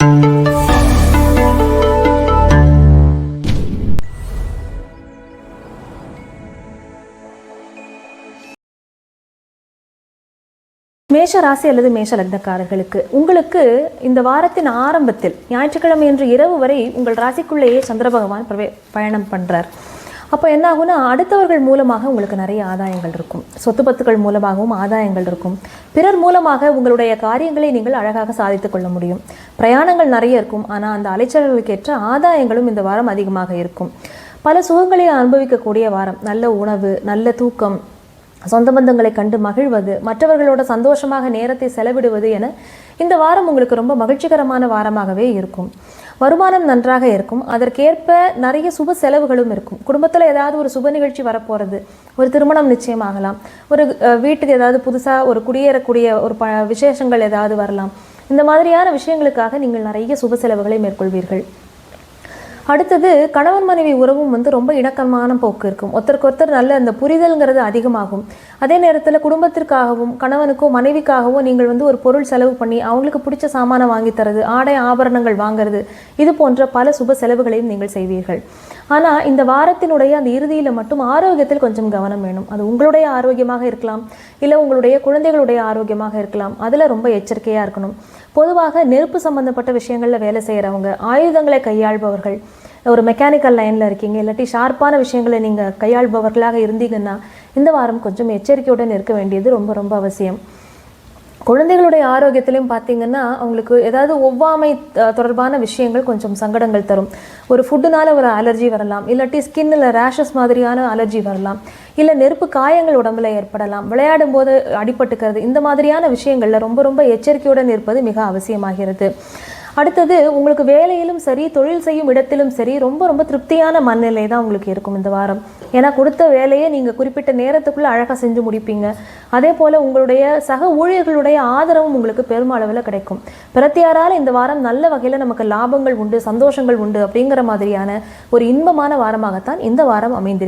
மேஷ ராசி அல்லது மேஷ லக்னக்காரர்களுக்கு உங்களுக்கு இந்த வாரத்தின் ஆரம்பத்தில் ஞாயிற்றுக்கிழமை என்று இரவு வரை உங்கள் ராசிக்குள்ளேயே சந்திர பகவான் பிரவே பயணம் பண்றார். அப்போ என்ன ஆகும்னா அடுத்தவர்கள் மூலமாக உங்களுக்கு நிறைய ஆதாயங்கள் இருக்கும். சொத்து பத்துக்கள் மூலமாகவும் ஆதாயங்கள் இருக்கும். பிறர் மூலமாக உங்களுடைய காரியங்களை நீங்கள் அழகாக சாதித்துக் கொள்ள முடியும். பிரயாணங்கள் நிறைய இருக்கும். ஆனால் அந்த அலைச்சல்களுக்கேற்ற ஆதாயங்களும் இந்த வாரம் அதிகமாக இருக்கும். பல சுகங்களை அனுபவிக்கக்கூடிய வாரம். நல்ல உணவு நல்ல தூக்கம் சொந்த பந்தங்களை கண்டு மகிழ்வது மற்றவர்களோட சந்தோஷமாக நேரத்தை செலவிடுவது என இந்த வாரம் உங்களுக்கு ரொம்ப மகிழ்ச்சிகரமான வாரமாகவே இருக்கும். வருமானம் நன்றாக இருக்கும். அதற்கேற்ப நிறைய சுப செலவுகளும் இருக்கும். குடும்பத்தில் ஏதாவது ஒரு சுப நிகழ்ச்சி வரப்போகிறது ஒரு திருமணம் நிச்சயமாகலாம். ஒரு வீட்டுக்கு ஏதாவது புதுசாக ஒரு குடியேறக்கூடிய ஒரு ப விசேஷங்கள் ஏதாவது வரலாம். இந்த மாதிரியான விஷயங்களுக்காக நீங்கள் நிறைய சுப செலவுகளை மேற்கொள்வீர்கள். அடுத்தது கணவன் மனைவி உறவும் வந்து ரொம்ப இணக்கமான போக்கு இருக்கும். ஒருத்தருக்கு ஒருத்தர் நல்ல அந்த புரிதல்ங்கிறது அதிகமாகும். அதே நேரத்தில் குடும்பத்திற்காகவும் கணவனுக்கோ மனைவிக்காகவோ நீங்கள் வந்து ஒரு பொருள் செலவு பண்ணி அவங்களுக்கு பிடிச்ச சாமானை வாங்கி தரது ஆடை ஆபரணங்கள் வாங்குறது இது போன்ற பல சுப செலவுகளையும் நீங்கள் செய்வீர்கள். ஆனால் இந்த வாரத்தினுடைய அந்த இறுதியில் மட்டும் ஆரோக்கியத்தில் கொஞ்சம் கவனம் வேணும். அது உங்களுடைய ஆரோக்கியமாக இருக்கலாம். இல்லை உங்களுடைய குழந்தைகளுடைய ஆரோக்கியமாக இருக்கலாம். அதில் ரொம்ப எச்சரிக்கையாக இருக்கணும். பொதுவாக நெருப்பு சம்மந்தப்பட்ட விஷயங்களில் வேலை செய்கிறவங்க ஆயுதங்களை கையாள்பவர்கள் ஒரு மெக்கானிக்கல் லைனில் இருக்கீங்க இல்லாட்டி ஷார்ப்பான விஷயங்களை நீங்கள் கையாள்பவர்களாக இருந்தீங்கன்னா இந்த வாரம் கொஞ்சம் எச்சரிக்கையுடன் இருக்க வேண்டியது ரொம்ப ரொம்ப அவசியம். குழந்தைகளுடைய ஆரோக்கியத்திலையும் பார்த்தீங்கன்னா அவங்களுக்கு ஏதாவது ஒவ்வாமை தொடர்பான விஷயங்கள் கொஞ்சம் சங்கடங்கள் தரும். ஒரு ஃபுட்டுனால ஒரு அலர்ஜி வரலாம். இல்லாட்டி ஸ்கின்னில் ரேஷஸ் மாதிரியான அலர்ஜி வரலாம். இல்லை நெருப்பு காயங்கள் உடம்புல ஏற்படலாம். விளையாடும் போது அடிபட்டுக்கிறது. இந்த மாதிரியான விஷயங்களில் ரொம்ப ரொம்ப எச்சரிக்கையுடன் இருப்பது மிக அவசியமாகிறது. அடுத்தது உங்களுக்கு வேலையிலும் சரி தொழில் செய்யும் இடத்திலும் சரி ரொம்ப ரொம்ப திருப்தியான மனநிலை தான் உங்களுக்கு இருக்கும் இந்த வாரம். ஏன்னா கொடுத்த வேலையை நீங்கள் குறிப்பிட்ட நேரத்துக்குள்ளே அழகாக செஞ்சு முடிப்பீங்க. அதே போல் உங்களுடைய சக ஊழியர்களுடைய ஆதரவும் உங்களுக்கு பெருமளவில் கிடைக்கும். பிரத்தியாரால் இந்த வாரம் நல்ல வகையில் நமக்கு லாபங்கள் உண்டு சந்தோஷங்கள் உண்டு அப்படிங்கிற மாதிரியான ஒரு இன்பமான வாரமாகத்தான் இந்த வாரம் அமைந்திருக்கு